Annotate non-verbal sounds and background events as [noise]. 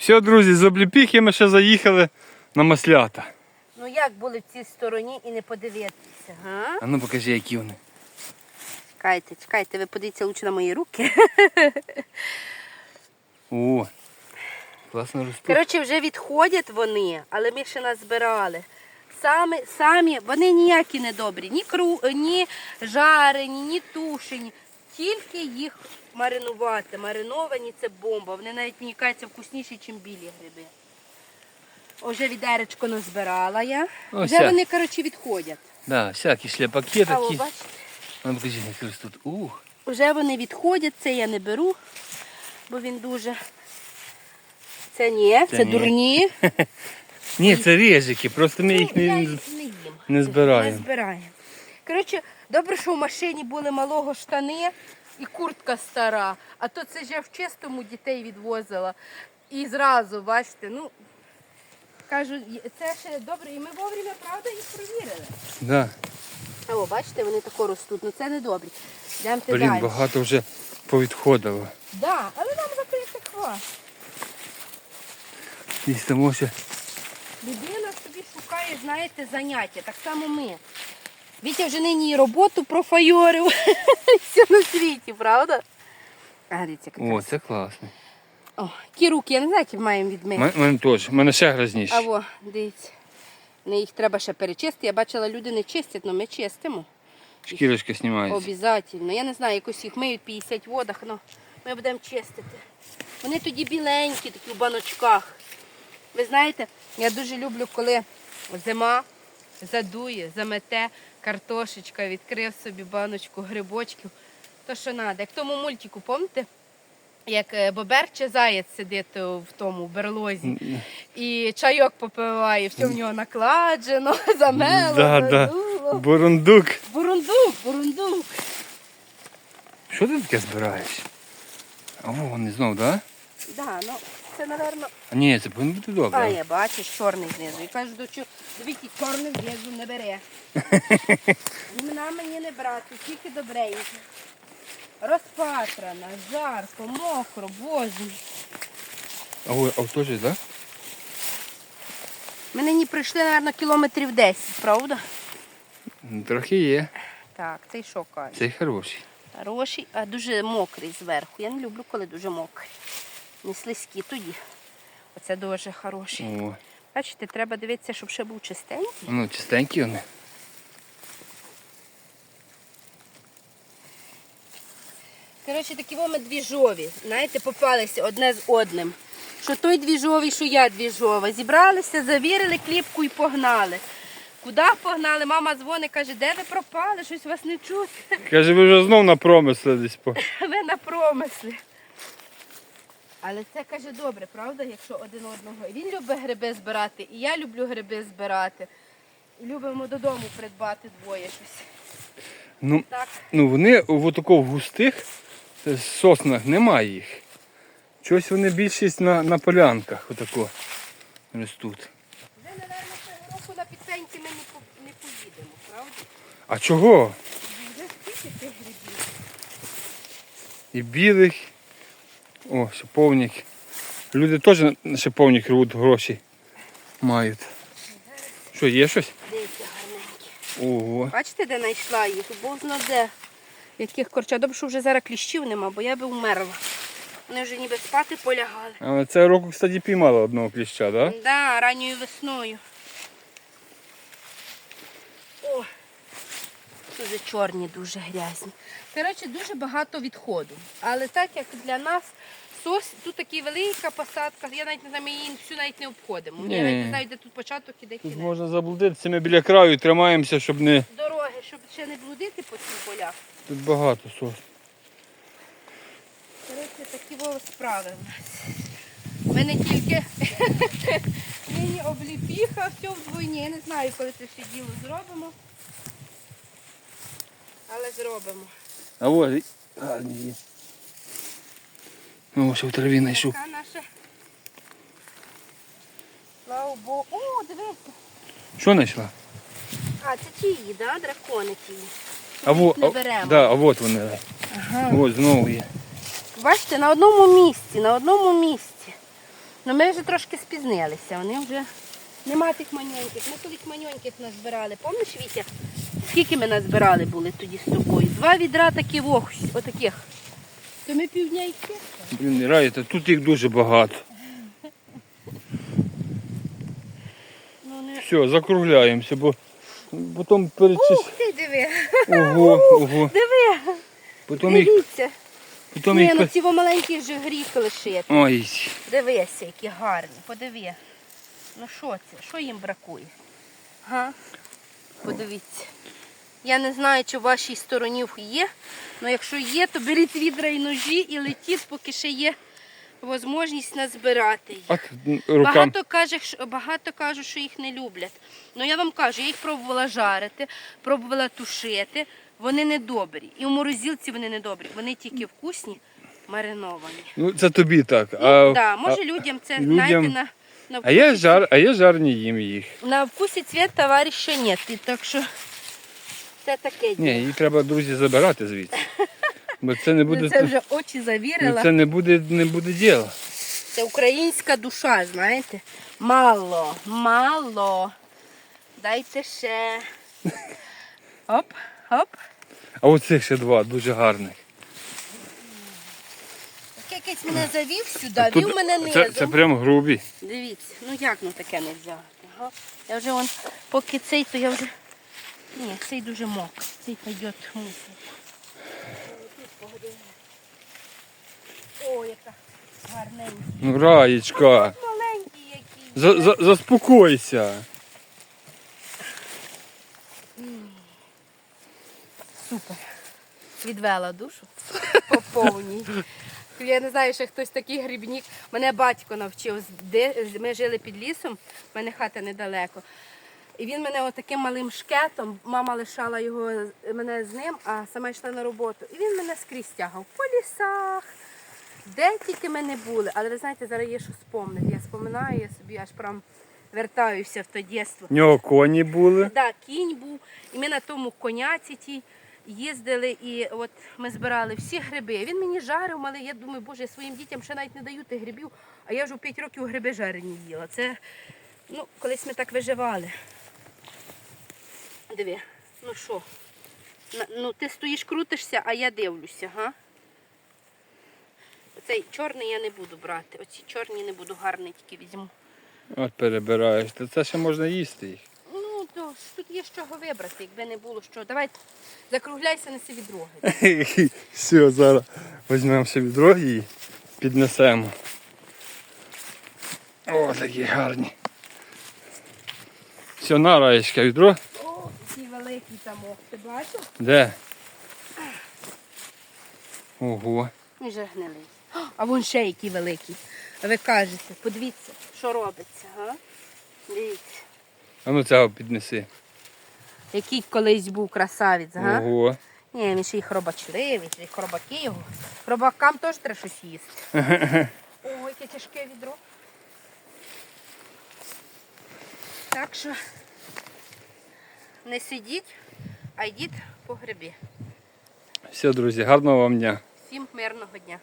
Все, друзі, з обліпіхи ми ще заїхали на маслята. Ну як були в цій стороні і не подивитися, га? А ну покажи, які вони. Чекайте, чекайте, ви подивіться лучше на мої руки. О, класно ростуть. Коротше, вже відходять вони, але ми ще назбирали. Самі, самі, вони ніякі не добрі, ні, кру, ні жарені, ні тушені. Тільки їх маринувати. Мариновані це бомба. Вони навіть мені кажуться вкусніші, ніж білі гриби. Вже відеречко назбирала я. О, Вже ся. вони, коротше, відходять. Да, всякі шляпаки А, о, такі. бачите? Ну покажи, які ростуть. Ух. Вже вони відходять, це я не беру, бо він дуже. Це ні, це, Це ні. дурні. [laughs] Ні, це режики, просто ми їх Ну, я не. їх не їм. не збираємо. Не збираємо. Коротше, добре, що в машині були малого штани і куртка стара, а то це ж я в чистому дітей відвозила. І зразу, бачите, ну кажу, це ще добре, і ми вовремя, правда, їх провірили. Да. О, бачите, вони тако ростуть, ну це не добре. Йдемте Блін, далі. багато вже повідходило. Да, але нам закрити хва. І тому ще. Людина собі шукає, знаєте, заняття. Так само ми. Вітя вже нині і роботу профайорив. [laughs] Все на світі, правда? А, дивіться, яка О, краса. це класно. О, ті руки, я не знаю, які маємо відмити. У мене теж, мене ще грязніше. А во, дивіться. Не їх треба ще перечистити. Я бачила, люди не чистять, але ми чистимо. Шкірочка знімається. Обязательно. Я не знаю, якось їх миють 50 водах, але ми будемо чистити. Вони тоді біленькі, такі в баночках. Ви знаєте, я дуже люблю, коли зима задує, замете, картошечка, відкрив собі баночку грибочків. То що треба. Як тому мультику, пам'ятаєте? Як е, бобер чи заєць сидить е, в тому берлозі і чайок попиває, все в нього накладжено, [laughs] замело, Да, да. Бурундук. Бурундук, бурундук. Що ти таке збираєш? А во, вони знов, так? Да? Да, ну це, напевно. Ні, це повинно бути добре. А, я бачиш, чорний знизу. І кажу, до дивіться, чорний знизу не бере. [laughs] Імена мені не брати, тільки добренькі. Розпатрана, жарко, мокро, боже. А ой, а так? Да? Ми нині прийшли, напевно, кілометрів 10, правда? Трохи є. Так, цей що каже? Цей хороший. Хороший, а дуже мокрий зверху. Я не люблю, коли дуже мокрий. Не слизькі тоді. Оце дуже хороший. О, Бачите, треба дивитися, щоб ще був чистенький. ну, чистенькі вони. Коротше, такі ми двіжові. Знаєте, попалися одне з одним. Що той двіжовий, що я двіжова. Зібралися, завірили кліпку і погнали. Куди погнали? Мама дзвонить, каже, де ви пропали? Щось вас не чути. Каже, ви вже знов на промисли десь по. [laughs] Ви на промислі. Але це каже добре, правда, якщо один одного. Він любить гриби збирати, і я люблю гриби збирати. І любимо додому придбати двоє щось. Ну, Так. ну вони в такого густих соснах немає їх. Чогось вони більшість на, на полянках отако ростуть. Вже, мабуть, цього року на підсеньки ми не, по- не поїдемо, правда? А чого? Вже скільки тих грибів. І білих. О, шиповник. Люди теж на шиповник рвуть гроші мають. Що, є щось? Дивіться, гарненькі. Ого. Бачите, де знайшла їх? Бог зна де. Яких корча. Добре, що вже зараз кліщів нема, бо я би вмерла. Вони вже ніби спати полягали. Але цього року, кстати, піймала одного кліща, так? Да? Да, ранньою весною. О, дуже чорні, дуже грязні. Коротше, дуже багато відходу. Але так як для нас сос, тут така велика посадка, я навіть не знаю, ми її всю навіть не обходимо. Я навіть не знаю, де тут початок і де Тут кінець. можна заблудитися, ми біля краю тримаємося, щоб не. Дороги, щоб ще не блудити по цим полях. Тут багато сос. Коротше, такі справи в нас. Ми не тільки [laughs] нині обліпіха, все вдвойні. Я не знаю, коли це все діло зробимо. Але зробимо. А ось. і- є. О, що в траві знайшов. Слава Богу. О, дивися. Що знайшла? А, це тії, да? дракони тії. А во, не а, беремо. да, а от вони. Ага. Ось знову є. Бачите, на одному місці, на одному місці. Ну ми вже трошки спізнилися, вони вже нема тих маньоньких. Ми колись маньоньких назбирали. Пам'ятаєш, Вітя? Скільки ми назбирали були тоді з тобою? Два відра такі ох, отаких. То ми півдня їх чистили. Блін, раєте, тут їх дуже багато. Ну, не... Все, закругляємося, бо потім перечис... Ух ти, диви. Ого, ого. Диви, Потім їх, дивіться. потім Ні, їх... ну ці маленькі вже гріх лишити. Ой, Дивися, які гарні, подиви. Ну що це? Що їм бракує? Га? Подивіться. Я не знаю, чи в вашій стороні є, але якщо є, то беріть відра і ножі і летіть, поки ще є можливість назбирати їх. от рукам. Багато, каже, що- багато кажуть, що їх не люблять. Ну я вам кажу, я їх пробувала жарити, пробувала тушити. Вони не добрі. І в морозилці вони не добрі. Вони тільки вкусні, мариновані. Ну, це тобі так. Ну, А, да, може а, людям це людям- знаєте на, на, а я жар, а я жарні їм їх. на вкусі цвіт товариша нет. І так що це таке діло. Ні, її треба, друзі, забирати звідси. Бо це не буде, Ну, це вже очі завірила. ну, це не буде, не буде діла. Це українська душа, знаєте. Мало, мало. Дайте ще. Оп, оп. А оцих ще два дуже гарних. Якийсь мене завів сюди, вів мене низом. це, це прям грубі. Дивіться, ну як ну таке не взяти? Я вже вон, поки цей, то я вже. Ні, цей дуже мокрий. Цей пойде мусор. О, яка гарненька. Ну, раєчка. Маленький який. За, за, заспокойся. Супер. Відвела душу по повній. Я не знаю, що хтось такий грибник. Мене батько навчив. Ми жили під лісом, в мене хата недалеко. І він мене отаким малим шкетом, мама лишала його мене з ним, а сама йшла на роботу. І він мене скрізь тягав по лісах, де тільки ми не були. Але ви знаєте, зараз є що спомнити. Я споминаю, я собі аж прям вертаюся в те дєство. В нього коні були. Да, кінь був, і ми на тому коняці тій їздили, і от ми збирали всі гриби. Він мені жарив, але я думаю, боже, я своїм дітям ще навіть не даю тих грибів, а я вже у 5 років гриби жарені їла. Це, ну, колись ми так виживали. Диви, ну що? Ну, ти стоїш, крутишся, а я дивлюся, га? Цей чорний я не буду брати. Оці чорні не буду, гарний тільки візьму. От перебираєш. Та це ще можна їсти їх. Ну, то тут є з чого вибрати, якби не було що. Давай закругляйся неси відроги. [laughs] Все, зараз візьмемо ще відро і піднесемо. О, такі гарні. Все, на раєчка відро. Великий там ох, ти бачив? Де? Ого. Він же гнилий. А вон ще який великий. А ви кажете, подивіться, що робиться, га? Дивіться. А ну цього піднеси. Який колись був красавець, га? Ого. Ні, він ще й хробачливий, ще й хробаки його. Хробакам теж треба щось їсти. [laughs] Ой, яке тяжке відро. Так що не сидіть, а йдіть по грибі. Все, друзі, гарного вам дня. Всім мирного дня.